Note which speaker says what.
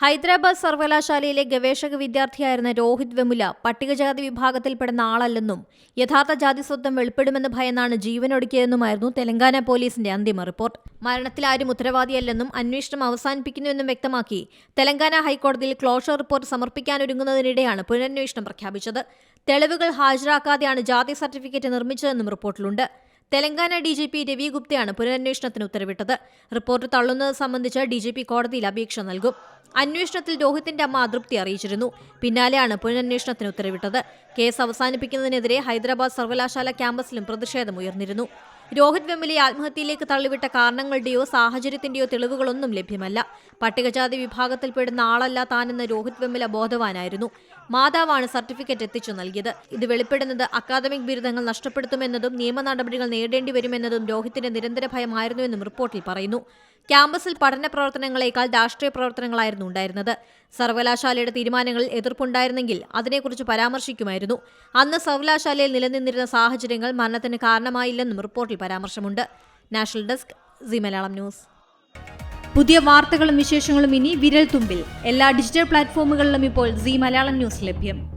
Speaker 1: ഹൈദരാബാദ് സർവകലാശാലയിലെ ഗവേഷക വിദ്യാർത്ഥിയായിരുന്ന രോഹിത് വെമുല പട്ടികജാതി വിഭാഗത്തിൽപ്പെടുന്ന ആളല്ലെന്നും യഥാർത്ഥ ജാതി സ്വത്വം വെളിപ്പെടുമെന്ന് ഭയന്നാണ് ജീവനൊടുക്കിയതെന്നുമായിരുന്നു തെലങ്കാന പോലീസിന്റെ അന്തിമ റിപ്പോർട്ട്. മരണത്തിൽ ആരും ഉത്തരവാദിയല്ലെന്നും അന്വേഷണം അവസാനിപ്പിക്കുന്നുവെന്നും വ്യക്തമാക്കി തെലങ്കാന ഹൈക്കോടതിയിൽ ക്ലോഷർ റിപ്പോർട്ട് സമർപ്പിക്കാനൊരുങ്ങുന്നതിനിടെയാണ് പുനരന്വേഷണം പ്രഖ്യാപിച്ചത്. തെളിവുകൾ ഹാജരാക്കാതെയാണ് ജാതി സർട്ടിഫിക്കറ്റ് നിർമ്മിച്ചതെന്നും റിപ്പോർട്ടിലുണ്ട്. Telangana D G P Ravi ഗുപ്തയാണ് പുനരന്വേഷണത്തിന് ഉത്തരവിട്ടത്. റിപ്പോർട്ട് തള്ളുന്നത് സംബന്ധിച്ച് ഡി ജി പി കോടതിയിൽ അപേക്ഷ നൽകും. അന്വേഷണത്തിൽ രോഹിത്തിന്റെ അമ്മ അതൃപ്തി അറിയിച്ചിരുന്നു. പിന്നാലെയാണ് പുനരന്വേഷണത്തിന് ഉത്തരവിട്ടത്. കേസ് അവസാനിപ്പിക്കുന്നതിനെതിരെ ഹൈദരാബാദ് സർവകലാശാല ക്യാമ്പസിലും പ്രതിഷേധമുയർന്നിരുന്നു രോഹിത് വെമ്മിലെ ആത്മഹത്യയിലേക്ക് തള്ളിവിട്ട കാരണങ്ങളുടെയോ സാഹചര്യത്തിന്റെയോ തെളിവുകളൊന്നും ലഭ്യമല്ല. പട്ടികജാതി വിഭാഗത്തിൽപ്പെടുന്ന ആളല്ല താനെന്ന് രോഹിത് വെമ്മില ബോധവാനായിരുന്നു. മാതാവാണ് സർട്ടിഫിക്കറ്റ് എത്തിച്ചു നൽകിയത്. ഇത് വെളിപ്പെടുന്നത് അക്കാദമിക് ബിരുദങ്ങൾ നഷ്ടപ്പെടുത്തുമെന്നതും നിയമ നടപടികൾ നേടേണ്ടി വരുമെന്നതും രോഹിത്തിന്റെ നിരന്തര ഭയമായിരുന്നുവെന്നും റിപ്പോർട്ടിൽ പറയുന്നു. ക്യാമ്പസിൽ പഠന പ്രവർത്തനങ്ങളെക്കാൾ രാഷ്ട്രീയ പ്രവർത്തനങ്ങളായിരുന്നു ഉണ്ടായിരുന്നത്. സർവകലാശാലയുടെ തീരുമാനങ്ങളിൽ എതിർപ്പുണ്ടായിരുന്നെങ്കിൽ അതിനെക്കുറിച്ച് പരാമർശിക്കുമായിരുന്നു. അന്ന് സർവകലാശാലയിൽ നിലനിന്നിരുന്ന സാഹചര്യങ്ങൾ മരണത്തിന് കാരണമായില്ലെന്നും റിപ്പോർട്ടിൽ പരാമർശമുണ്ട്. National desk C Malayalam news. പുതിയ വാർത്തകളും വിശേഷങ്ങളും ഇനി വിരൽ തുമ്പിൽ എല്ലാ ഡിജിറ്റൽ പ്ലാറ്റ്ഫോമുകളിലും ഇപ്പോൾ സി മലയാളം ന്യൂസ് ലഭ്യം.